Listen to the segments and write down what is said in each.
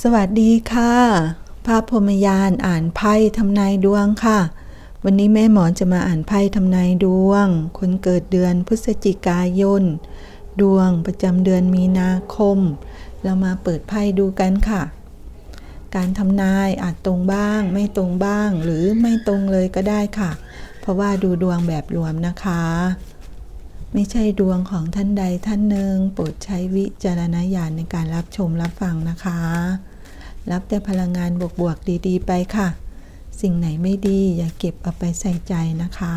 สวัสดีค่ะพระพรหมยานอ่านไพ่ทำนายดวงค่ะ วันนี้แม่หมอจะมาอ่านไพ่ทำนายดวง คนเกิดเดือนพฤศจิกายน ดวงประจำเดือนมีนาคม เรามาเปิดไพ่ดูกันค่ะ การทำนายอาจตรงบ้าง ไม่ตรงบ้างหรือไม่ตรงเลยก็ได้ค่ะ เพราะว่าดูดวงแบบรวมนะคะ ไม่ใช่ดวงของท่านใดท่านหนึ่งโปรดใช้วิจารณญาณในการรับชมรับฟังนะคะ รับแต่พลังงานบวกๆดีๆ ไปค่ะ สิ่งไหนไม่ดีอย่าเก็บเอาไปใส่ใจนะคะ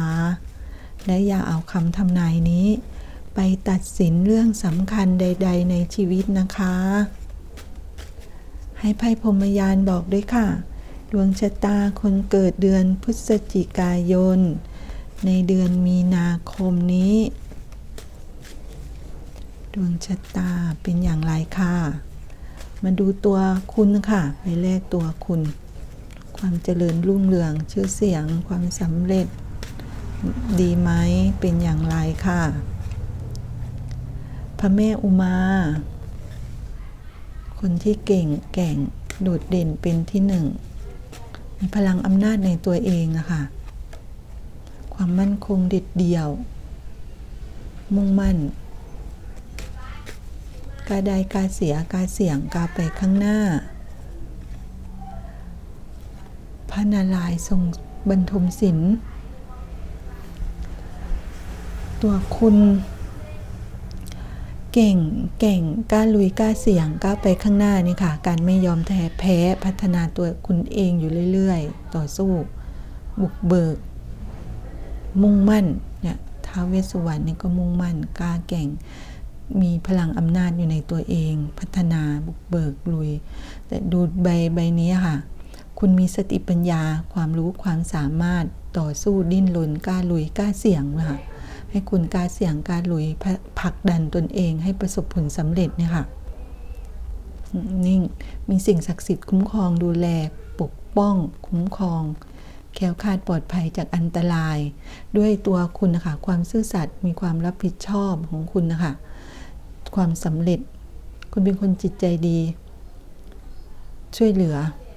และอย่าเอาคำทำนายนี้ ไปตัดสินเรื่องสำคัญใด ๆ ในชีวิตนะคะ ให้ไพ่พรมยานบอกด้วยค่ะ ดวงชะตาคนเกิดเดือนพฤศจิกายน ในเดือนมีนาคมนี้ ดวงชะตาเป็นอย่างไรค่ะ มาดูตัวคุณค่ะ ไปแลกตัวคุณ ความเจริญรุ่งเรืองชื่อเสียงความสำเร็จ ดีไหมเป็นอย่างไรค่ะ พระแม่อุมา คนที่เก่งแก่งโดดเด่นเป็นที่หนึ่ง มีพลังอำนาจในตัวเองอะค่ะ ความมั่นคงเด็ดเดี่ยว มุ่งมั่น กาได้กาเสียกาเสียงกาไปข้างหน้า พระนารายทรงบรรทมศิลป์ตัวคุณ เก่งเก่งกล้าลุยกล้าเสี่ยงกล้าไปข้างหน้านี่ค่ะ การไม่ยอมแท้แพ้พัฒนาตัวคุณเองอยู่เรื่อย ๆ ต่อสู้ บุกเบิก มุ่งมั่นเนี่ยท้าวเวสสุวรรณนี่ก็มุ่งมั่นกล้าเก่ง มีพลังอำนาจอยู่ในตัวเอง พัฒนาบุกเบิกลุย แต่ดูใบใบนี้ค่ะ คุณมีสติปัญญาความรู้ความสามารถต่อสู้ดิ้นรนกล้าลุยกล้าเสี่ยงค่ะให้คุณกล้าเสี่ยงกล้าลุยผลักดันตนเองให้ประสบผลสำเร็จเนี่ยค่ะนิ่งมีสิ่งศักดิ์สิทธิ์คุ้มครองดูแลปกป้อง คุ้มครอง แคล้วคลาดปลอดภัยจากอันตราย ด้วยตัวคุณนะคะความซื่อสัตย์มีความรับผิดชอบของคุณนะคะ ความสำเร็จ คุณเป็นคนจิตใจดี ช่วยเหลือ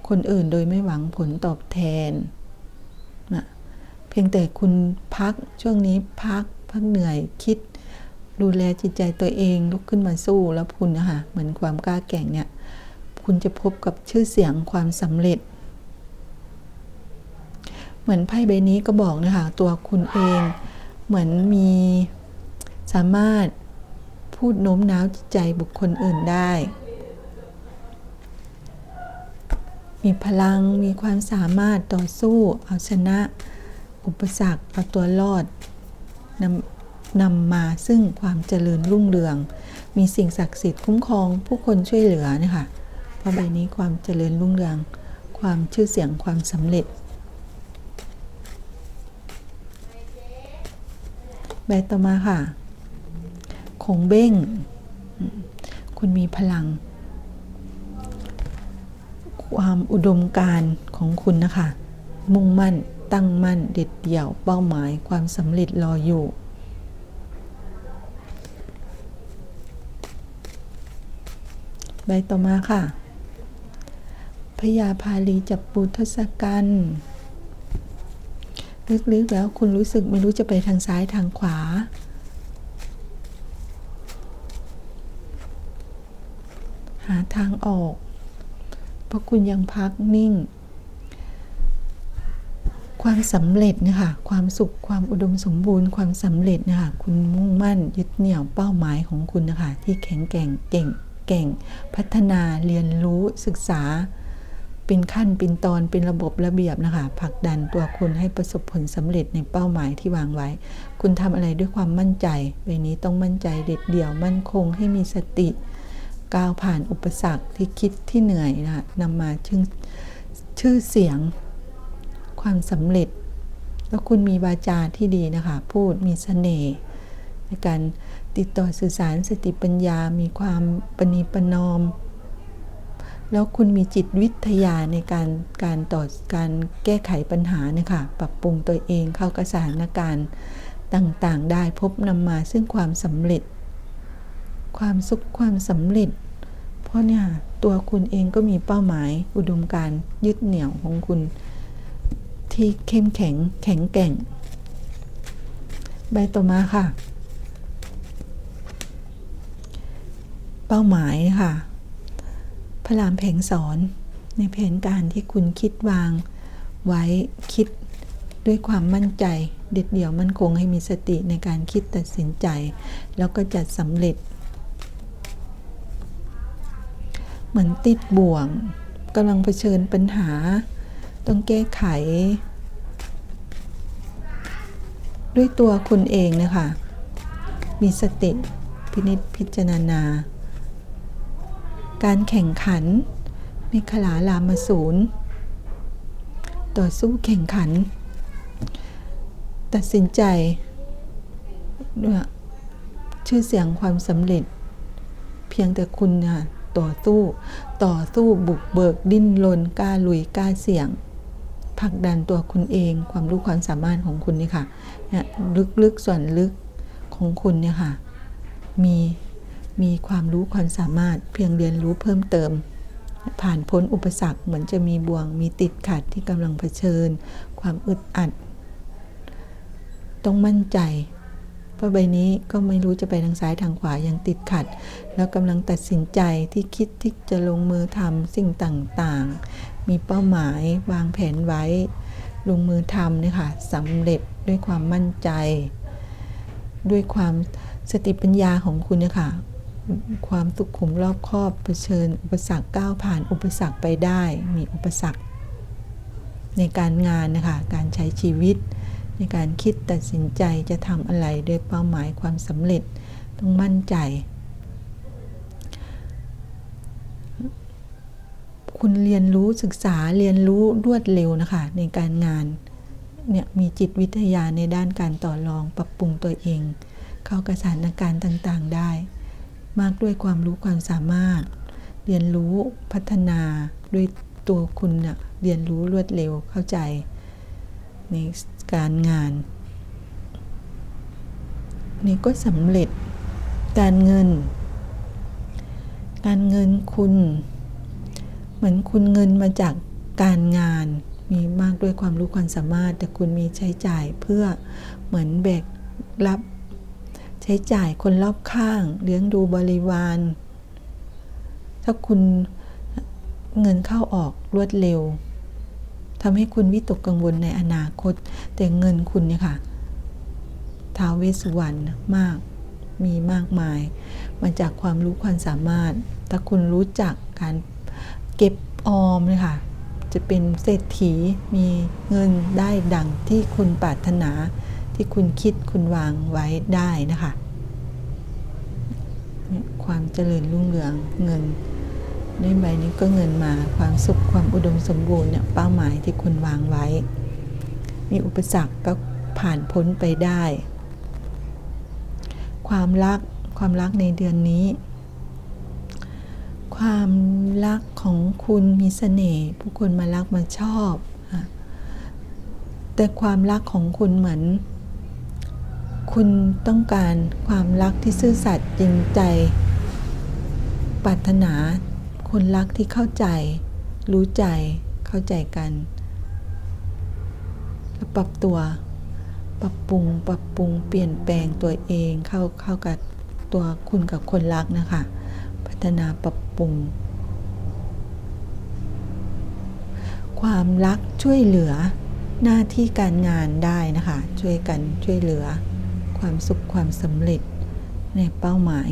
คนอื่นโดยไม่หวังผลตอบแทนนะเพียงแต่คุณพักช่วงนี้พักพักเหนื่อยคิด ดูแลจิตใจตัวเองลุกขึ้นมาสู้แล้วคุณนะคะเหมือนความกล้าแก่งเนี่ย คุณจะพบกับชื่อเสียงความสำเร็จ เหมือนไพ่ใบนี้ก็บอกนะคะตัวคุณเอง เหมือนมีสามารถ พูดโน้มน้าวจิตใจบุคคลอื่นได้ มีพลังมีความสามารถต่อสู้ เอาชนะ อุปสรรคเอาตัวรอดนำนำมาซึ่งความเจริญรุ่งเรือง มีสิ่งศักดิ์สิทธิ์คุ้มครองผู้คนช่วยเหลือนะคะเพราะใบนี้ความเจริญรุ่งเรือง ความชื่อเสียงความสำเร็จใบต่อมาค่ะ งเบ้ง คุณมีพลัง ความอุดมการของคุณนะคะ มุ่งมั่น ตั้งมั่น เด็ดเดี่ยว เป้าหมาย ความสำเร็จรออยู่ใบต่อมาค่ะ พยาพาลีจับปูทศกัณฐ์ลึกๆแล้วคุณรู้สึกไม่รู้จะไปทางซ้ายทางขวา หา ทางออก เพราะคุณยังพักนิ่ง ความสำเร็จนะคะความสุขความอุดมสมบูรณ์ ความสำเร็จนะคะคุณมุ่งมั่นยึดเหนี่ยวเป้าหมายของคุณนะคะที่แข็งแกร่งเก่งเก่ง พัฒนาเรียนรู้ศึกษา เป็นขั้นเป็นตอนเป็นระบบระเบียบนะคะผลักดันตัวคุณให้ประสบผลสำเร็จในเป้าหมายที่วางไว้ คุณทำอะไรด้วยความมั่นใจใบนี้ต้องมั่นใจเด็ดเดี่ยวมั่นคงให้มีสติ ก้าวผ่านอุปสรรคที่คิดที่เหนื่อยนะคะนำมาชื่อชื่อเสียงความสำเร็จ แล้วคุณมีวาจาที่ดีนะคะ พูดมีสเสน่ห์ในการติดต่อสื่อสารสติปัญญา มีความปณีปนอม แล้วคุณมีจิตวิทยาในการการต่อการแก้ไขปัญหาเนี่ยค่ะปรับปรุงตัวเองเข้ากับสถานการณ์ต่างๆ ได้พบนำมาซึ่งความสำเร็จ ความสุขความสำเร็จ เพราะเนี่ยตัวคุณเองก็มีเป้าหมายอุดมการยึดเหนี่ยวของคุณ ที่เข้มแข็งแข็งแกร่ง ใบต่อมาค่ะ เป้าหมายค่ะพระรามแผงสอนในแผนการที่คุณคิดวางไว้คิดด้วยความมั่นใจ เด็ดเดี่ยวมั่นคงให้มีสติในการคิดตัดสินใจ แล้วก็จัดสำเร็จ เหมือนติดบ่วงกำลังเผชิญปัญหา ต้องแก้ไข ด้วยตัวคุณเองนะคะ มีสติพินิจพิจารณา การแข่งขันเมขลาลามาศูนย์ต่อสู้แข่งขัน ตัดสินใจด้วยชื่อเสียงความสำเร็จ เพียงแต่คุณนะ ต่อสู้ ต่อสู้บุกเบิกดิ้นรนกล้าลุยกล้าเสี่ยงผลักดันตัวคุณเองความรู้ความสามารถของคุณนี่ค่ะเนี่ยลึกๆส่วนลึกของคุณเนี่ยค่ะ มีมีความรู้ความสามารถเพียงเรียนรู้เพิ่มเติม ผ่านพ้นอุปสรรคเหมือนจะมีบ่วง มีติดขัดที่กำลังเผชิญ ความอึดอัด ต้องมั่นใจ เพราะใบนี้ก็ไม่รู้จะไปทางซ้ายทางขวายังติดขัด แล้วกำลังตัดสินใจที่คิดที่จะลงมือทำสิ่งต่างๆ มีเป้าหมายวางแผนไว้ ลงมือทำเนี่ยค่ะสำเร็จด้วยความมั่นใจ ด้วยความสติปัญญาของคุณเนี่ยค่ะความสุขุมรอบคอบเผชิญ อุปสรรคก้าวผ่านอุปสรรคไปได้ มีอุปสรรค ในการงานนะคะการใช้ชีวิต ในการคิดตัดสินใจจะทำอะไรด้วยเป้าหมายความสำเร็จต้องมั่นใจ คุณเรียนรู้ศึกษาเรียนรู้รวดเร็วนะคะ ในการงานเนี่ยมีจิตวิทยาในด้านการต่อรองปรับปรุงตัวเอง เข้ากับสถานการณ์ต่างๆได้ มากด้วยความรู้ความสามารถ เรียนรู้พัฒนาด้วยตัวคุณเนะ่ยเรียนรู้รวดเร็วเข้าใจใน การงาน นี่ก็สำเร็จการเงิน การเงินคุณ เหมือนคุณเงินมาจากการงานมีมากด้วยความรู้ความสามารถ แต่คุณมีใช้จ่ายเพื่อเหมือนแบกรับใช้จ่ายคนรอบข้าง เลี้ยงดูบริวาร ถ้าคุณเงินเข้าออกรวดเร็ว ทำให้คุณวิตกกังวลในอนาคต แต่เงินคุณเนี่ยค่ะท้าวเวสสุวรรณมากมีมากมาย มาจากความรู้ความสามารถ ถ้าคุณรู้จักการเก็บออมเลยค่ะ จะเป็นเศรษฐีมีเงินได้ดังที่คุณปรารถนาที่คุณคิดคุณวางไว้ได้นะคะ ความเจริญรุ่งเรืองเงิน ในใบนี้ก็เงินมาความสุขความอุดมสมบูรณ์เนี่ยเป้าหมายที่คุณวางไว้ มีอุปสรรคก็ผ่านพ้นไปได้ ความรักความรักในเดือนนี้ ความรักของคุณมีเสน่ห์ผู้คนมารักมาชอบ แต่ความรักของคุณเหมือน คุณต้องการความรักที่ซื่อสัตย์จริงใจปรารถนา คนรักที่เข้าใจ รู้ใจ เข้าใจกันแล้วปรับตัว ปรับปรุง ปรับปรุง เปลี่ยนแปลงตัวเอง เข้าเข้ากับตัวคุณกับคนรักนะคะ พัฒนาปรับปรุง ความรักช่วยเหลือหน้าที่การงานได้นะคะ ช่วยกันช่วยเหลือ ความสุขความสำเร็จในเป้าหมาย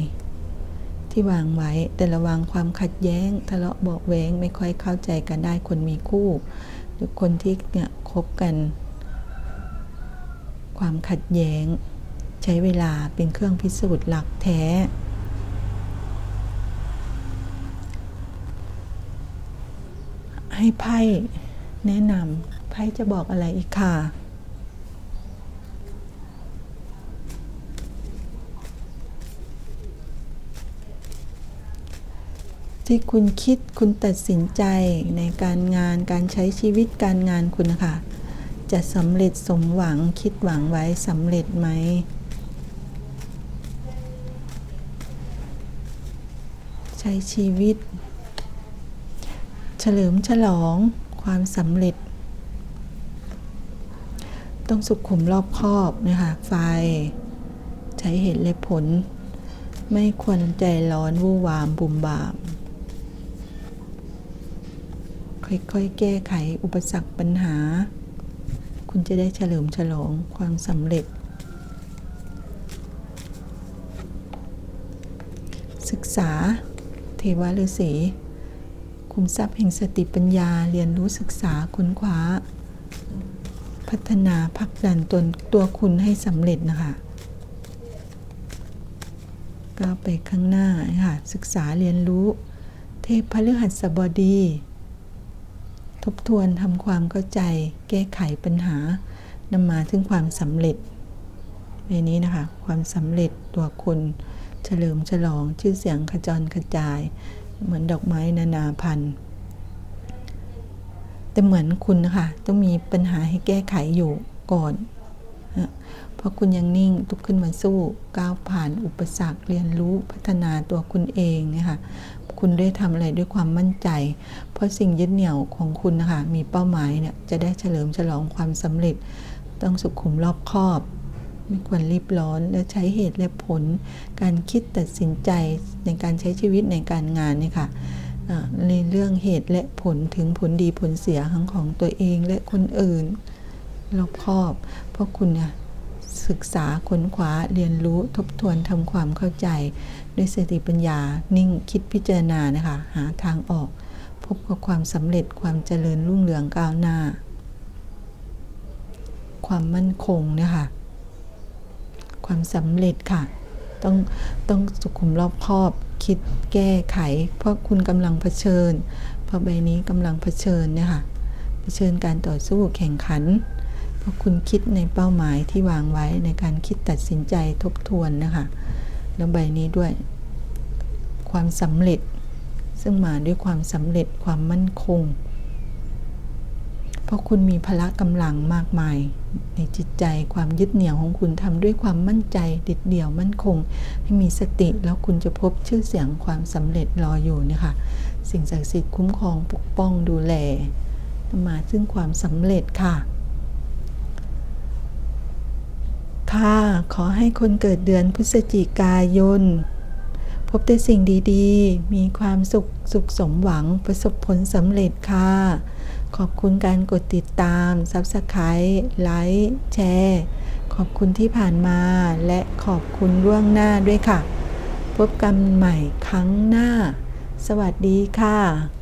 ที่วางไว้ แต่ระวังความขัดแย้ง ทะเลาะเบาแวงไม่ค่อยเข้าใจกันได้คนมีคู่ หรือคนที่เนี่ยคบกัน ความขัดแย้ง ใช้เวลาเป็นเครื่องพิสูจน์หลักแท้ให้ไพ่แนะนำไพ่จะบอกอะไรอีกค่ะ ที่คุณคิดคุณตัดสินใจในการงานการใช้ชีวิตการงานคุณนะคะจะสำเร็จสมหวังคิดหวังไว้สำเร็จไหมใช้ชีวิต เฉลิมฉลองความสำเร็จ ต้องสุขุมรอบคอบนะคะไฟ ใช้เหตุและผล ไม่ควรใจร้อนวู่วามบุมบาม ค่อยๆ แก้ไขอุปสรรคปัญหา คุณจะได้เฉลิมฉลองความสำเร็จ ศึกษา เทวฤาษีคุมทรัพย์แห่งสติปัญญาเรียนรู้ศึกษาค้นคว้า พัฒนาพักดันตนตัวคุณให้สำเร็จนะคะก้าวไปข้างหน้าค่ะศึกษาเรียนรู้ เทพพฤหัสบดี ทบทวนทำความเข้าใจ แก้ไขปัญหานำมาถึงความสำเร็จ ในนี้นะคะ ความสำเร็จตัวคุณเฉลิมฉลองชื่อเสียงขจรกระจาย เหมือนดอกไม้นานาพันธุ์แต่เหมือนคุณนะคะต้องมีปัญหาให้แก้ไขอยู่ก่อน เพราะคุณยังนิ่งลุกขึ้นมาสู้ก้าวผ่านอุปสรรคเรียนรู้พัฒนาตัวคุณเองนะคะ คุณได้ทำอะไรด้วยความมั่นใจ เพราะสิ่งยึดเหนี่ยวของคุณนะคะมีเป้าหมายเนี่ยจะได้เฉลิมฉลองความสำเร็จ ต้องสุขุมรอบคอบ ไม่ควรรีบร้อนและใช้เหตุและผล การคิดตัดสินใจในการใช้ชีวิตในการงานเนี่ยค่ะในเรื่องเหตุและผลถึงผลดีผลเสียทั้งของตัวเองและคนอื่นรอบคอบ เพราะคุณเนี่ยศึกษาค้นคว้าเรียนรู้ทบทวนทำความเข้าใจ ด้วยสติปัญญา นิ่งคิดพิจารณานะคะ หาทางออก พบกับความสำเร็จความเจริญรุ่งเรืองก้าวหน้า ความมั่นคงนะคะ ความสำเร็จค่ะ ต้องต้องสุขุมรอบคอบ คิดแก้ไข เพราะคุณกำลังเผชิญ เพราะใบนี้กำลังเผชิญเนี่ยค่ะเผชิญการต่อสู้แข่งขันเพราะคุณคิดในเป้าหมายที่วางไว้ในการคิดตัดสินใจทบทวนนะคะ แล้วใบนี้ด้วย ความสำเร็จ ซึ่งมาด้วยความสำเร็จความมั่นคง เพราะคุณมีพละกำลังมากมาย ในจิตใจความยึดเหนี่ยวของคุณทำด้วยความมั่นใจเด็ดเดี่ยวมั่นคง ให้มีสติแล้วคุณจะพบชื่อเสียงความสำเร็จรออยู่เนะคะสิ่งศักดิ์สิทธิ์คุ้มครองปกป้องดูแลมาซึ่งความสำเร็จค่ะ ค่ะขอให้คนเกิดเดือนพฤศจิกายน พบแต่สิ่งดีๆ มีความสุขสุขสมหวังประสบผลสำเร็จค่ะ ขอบคุณการกดติดตาม Subscribe ไลค์แชร์ขอบคุณที่ผ่านมาและขอบคุณล่วงหน้าด้วยค่ะ พบกันใหม่ครั้งหน้า สวัสดีค่ะ